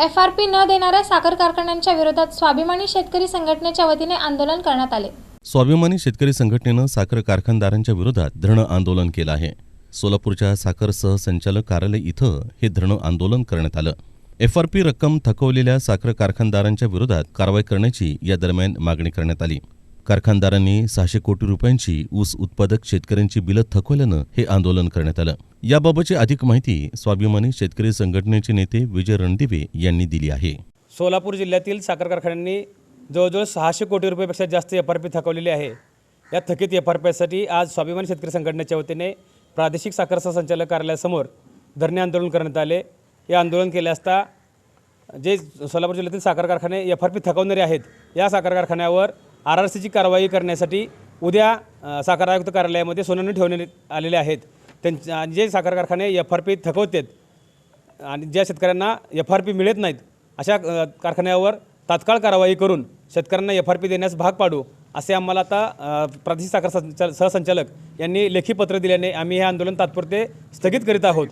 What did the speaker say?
F R P न देणाऱ्या साखर कारखान्यांच्या विरोधात स्वाभिमानी शेतकरी संघटनेच्या वतीने आंदोलन करण्यात आले. स्वाभिमानी शेतकरी संघटनेनं साखर कारखानदारांच्या विरोधात धरणं आंदोलन केलं आहे. सोलापूरच्या साखर सहसंचालक कार्यालय इथं हे धरणं आंदोलन करण्यात आलं. एफ आर पी रक्कम थकवलेल्या साखर कारखानदारांच्या विरोधात कारवाई करण्याची या दरम्यान मागणी करण्यात आली. कारखानदारांनी सहाशे कोटी रुपयांची ऊस उत्पादक शेतकऱ्यांची बिलं थकवल्यानं हे आंदोलन करण्यात आलं. याबाबतची अधिक माहिती स्वाभिमानी शेतकरी संघटनेचे नेते विजय रणदिवे यांनी दिली आहे. सोलापूर जिल्ह्यातील साखर कारखान्यांनी जवळजवळ सहाशे कोटी रुपयापेक्षा जास्त एफ आर पी थकवलेली आहे. या थकीत एफ आर पीसाठी आज स्वाभिमानी शेतकरी संघटनेच्या वतीने प्रादेशिक साखर संचालक कार्यालयासमोर धरणे आंदोलन करण्यात आले. हे आंदोलन केले असता जे सोलापूर जिल्ह्यातील साखर कारखाने एफ आर पी थकवणारे आहेत या साखर कारखान्यावर आर आर सीची कारवाई करण्यासाठी उद्या साखर आयुक्त कार्यालयामध्ये सोनवणी ठेवण्यात आलेले आहेत. त्यांच्या जे साखर कारखाने एफ आर पी थकवतात आणि ज्या शेतकऱ्यांना एफ आर पी मिळत नाहीत अशा कारखान्यावर तात्काळ कारवाई करून शेतकऱ्यांना एफ आर पी देण्यास भाग पाडू असे आम्हाला आता प्रादेशिक साखर संचा सहसंचालक यांनी लेखी पत्र दिल्याने आम्ही हे आंदोलन तात्पुरते स्थगित करीत आहोत.